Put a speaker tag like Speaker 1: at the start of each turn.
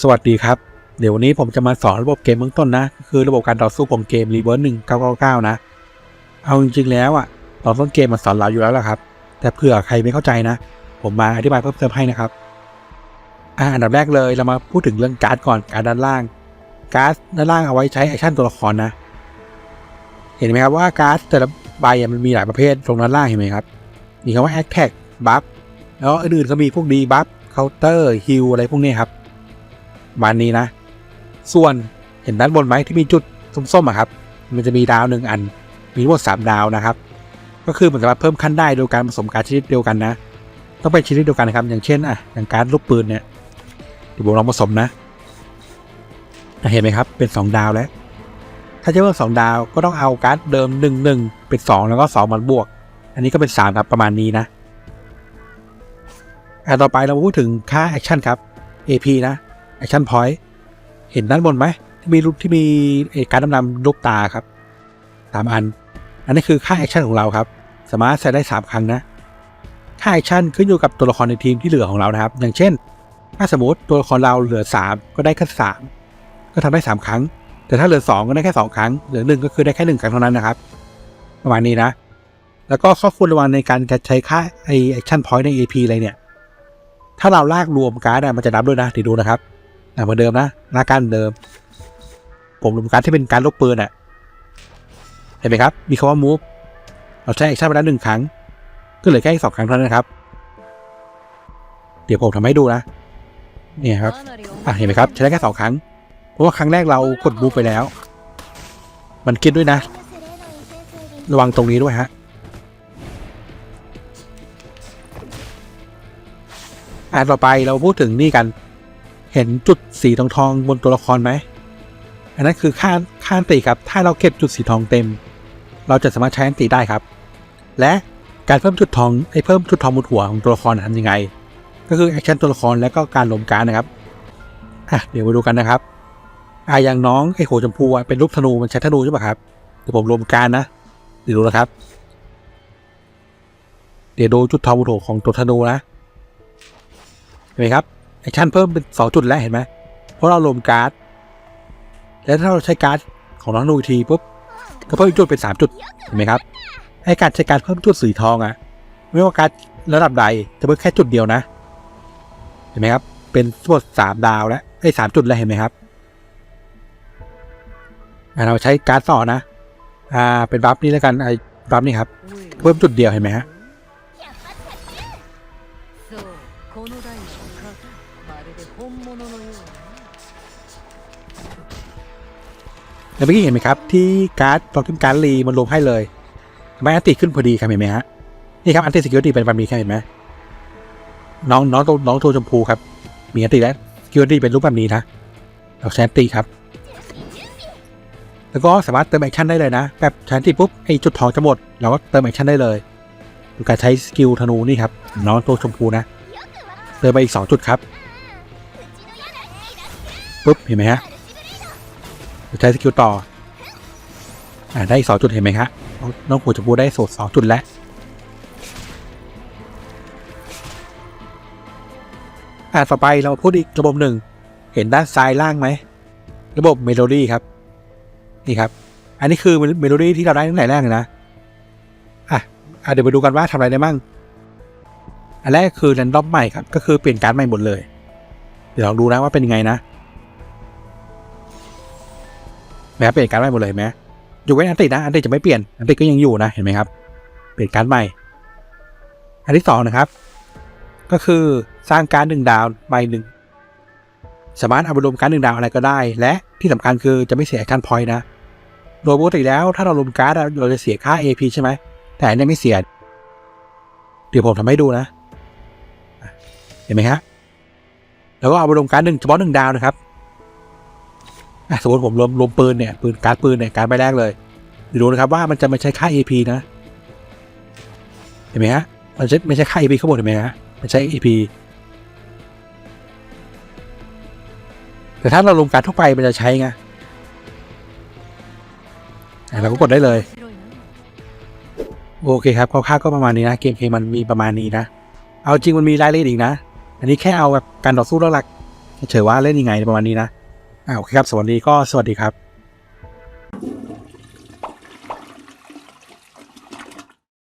Speaker 1: สวัสดีครับ เดี๋ยววันนี้ผมจะมาสอนระบบเกมเบื้องต้นนะ คือระบบการต่อสู้ของเกม Reverse 1999นะ เอาจริงๆแล้วอะตอนต้นเกมมันสอนเราอยู่แล้วล่ะครับ แต่เผื่อใครไม่เข้าใจนะ ผมมาอธิบายเพิ่มเติมให้นะครับอ่าอันดับแรกเลยเรามาพูดถึงเรื่องการ์ดก่อนการ์ดด้านล่าง การ์ดด้านล่างเอาไว้ใช้แอคชั่นตัวละครนะ เห็นไหมครับว่าการ์ดแต่ละใบมันมีหลายประเภทตรงด้านล่างเห็นไหมครับ มีคำว่า Attack Buff แล้วอื่นๆก็มีพวกดีบัฟเคาน์เตอร์ฮิลอะไรพวกนี้ครับ ประมาณนี้นะ ส่วนเห็นด้านบนไหมที่มีจุดส้มๆอะครับ มันจะมีดาวหนึ่งอัน มีทั้งหมดสามดาวนะครับ ก็คือมันสามารถเพิ่มขั้นได้โดยการผสมการชนิดเดียวกันนะ ต้องเป็นชนิดเดียวกันนะครับ อย่างเช่นอะอย่างการลูกปืนเนี่ยเดี๋ยวผมลองผสมนะเห็นไหมครับ เป็นสองดาวแล้ว ถ้าจะเพิ่มสองดาวก็ต้องเอาการ์ดเดิมหนึ่งหนึ่งเป็นสองแล้วก็สองมันบวก อันนี้ก็เป็นสามครับประมาณนี้นะ อะต่อไปเรามาพูดถึงค่าแอคชั่นครับ AP นะ Action Point เห็นด้านบนไหมที่มีรูปที่มีการดำนำลูกตาครับสามอัน อันนี้คือค่าแอคชั่นของเราครับ สามารถใช้ได้สามครั้งนะค่าแอคชั่นขึ้นอยู่กับตัวละครในทีมที่เหลือของเรานะครับ อย่างเช่น ถ้าสมมติตัวละครเราเหลือสามก็ได้แค่สามก็ทำได้สามครั้ง แต่ถ้าเหลือสองก็ได้แค่สองครั้ง เหลือหนึ่งก็คือได้แค่หนึ่งครั้งเท่านั้นนะครับ ประมาณนี้นะ แล้วก็ข้อควรระวังในการใช้ค่าไอแอคชั่นพอยต์ใน AP อะไรเนี่ย ถ้าเราลากรวมการ์ดมันจะนับด้วยนะเดี๋ยวดูนะครับ อะเหมือนเดิมนะลากการเหมือนเดิม ผมรวมการที่เป็นการลบปืนอะเห็นไหมครับ มีคำว่า move เราใช้แอคชั่นไปแล้วหนึ่งครั้ง ก็เหลือแค่สองครั้งเท่านั้นครับ เดี๋ยวผมทำให้ดูนะเนี่ยครับอะเห็นไหมครับ ใช้ได้แค่สองครั้ง เพราะว่าครั้งแรกเรากด move ไปแล้ว มันคิดด้วยนะ ระวังตรงนี้ด้วยฮะอะต่อไปเราพูดถึงนี่กัน เห็นจุดสีทองทองบนตัวละครไหม อันนั้นคือค่าค่านติครับ ถ้าเราเก็บจุดสีทองเต็ม เราจะสามารถใช้อันติได้ครับ และการเพิ่มจุดทองไอ้เพิ่มจุดทองบนหัวของตัวละครทำยังไง ก็คือแอคชั่นตัวละครแล้วก็การลมการนะครับอะเดี๋ยวมาดูกันนะครับอะอย่างน้องไอ้โหชมพูเป็นรูปธนูมันใช้ธนูใช่ปะครับเดี๋ยวผมรวมการนะเดี๋ยวดูนะครับ เดี๋ยวดูจุดทองบนหัวของตัวธนูนะเห็นไหมครับ อคชั่นเพิ่มเป็นสองจุดแล้วเห็นไหมเพราะเรารวมการ์ด แล้วถ้าเราใช้การ์ดของน้องนูทีปุ๊บก็เพิ่มจุดเป็นสามจุดเห็นไหมครับให้การใช้การเพิ่มจุดสีทองอะไม่ว่าการดระดับใดจะเพิ่มแค่จุดเดียวนะ เห็นไหมครับ เป็นทั้งหมดสามดาวแล้วไอ้สามจุดแล้วเห็นไหมครับเราใช้การ์ดต่อนะ อ่าเป็นบัฟนี่แล้วกันไอ้บัฟนี่ครับ เพิ่มจุดเดียวเห็นไหมฮะ แล้วเมื่อกี้เห็นไหมครับ ที่การ์ดตอนขึ้นการ์ดรีมันรวมให้เลยทำไมอันติขึ้นพอดีครับเห็นไหมฮะนี่ครับอันติสกิลตีเป็นแบบนี้ครับเห็นไหมน้องน้องตัวน้องตัวชมพูครับ มีอันติแล้วสกิลตีเป็นรูปแบบนี้นะเราใช้อันติครับ แล้วก็สามารถเติมแอคชั่นได้เลยนะ แบบใช้อันติปุ๊บไอจุดทองจะหมดเราก็เติมแอคชั่นได้เลยดยการใช้สกิลธนูนี่ครับน้องตัวชมพูนะเติมไปอีกสองจุดครับปุ๊บเห็นไหมฮะ ใช้สกิลต่ออ่าได้สองจุดเห็นไหมครับน้องหัวชมพูได้โสดสองจุดแล้วอ่าต่อไปเราพูดอีกระบบหนึ่ง เห็นด้านซ้ายล่างไหม ระบบเมโลดี้ครับ นี่ครับ อันนี้คือเมโลดี้ที่เราได้ตั้งแต่แรกเลยนะอะอะเดี๋ยวมาดูกันว่าทำอะไรได้มั่งอันแรกคือแรนดอมใหม่ครับ ก็คือเปลี่ยนการ์ดใหม่หมดเลย เดี๋ยวลองดูนะว่าเป็นยังไงนะ แม้เปลี่ยนการ์ดใหม่หมดเลยไหมยกเว้นอันติดนะอันติดจะไม่เปลี่ยนอันติดก็ยังอยู่นะเห็นไหมครับ เปลี่ยนการ์ดใหม่ อันที่สองนะครับ ก็คือสร้างการ์ดหนึ่งดาวใบหนึ่งสามารถเอาไปรวมการ์ดหนึ่งดาวอะไรก็ได้ และที่สำคัญคือจะไม่เสียแอคชั่นพอยนะโดยปกติแล้วถ้าเรารวมการ์ดเราจะเสียค่า AP ใช่ไหมแต่อันนี้ไม่เสียเดี๋ยวผมทำให้ดูนะ เห็นไหมฮะแล้วก็เอาไปรวมการ์ดหนึ่งเฉพาะหนึ่งดาวนะครับ สมมติผมรวมรวมปืนเนี่ยปืนการปืนเนี่ยการไปแรกเลยดูนะครับว่ามันจะไม่ใช้ค่า AP นะ เห็นไหมฮะมันจะไม่ใช่ค่า AP ข้างบนเห็นไหมฮะมันใช้ AP แต่ถ้าเราลงการทั่วไปมันจะใช้ไงเราก็กดได้เลย โอเคครับค่าก็ประมาณนี้นะ เกมเคมันมีประมาณนี้นะ เอาจริงมันมีรายละเอียดอีกนะ อันนี้แค่เอาแบบการต่อสู้หลักเฉยว่าเล่นยังไงประมาณนี้นะ อ่าโอเคครับสวัสดีก็สวัสดีครับ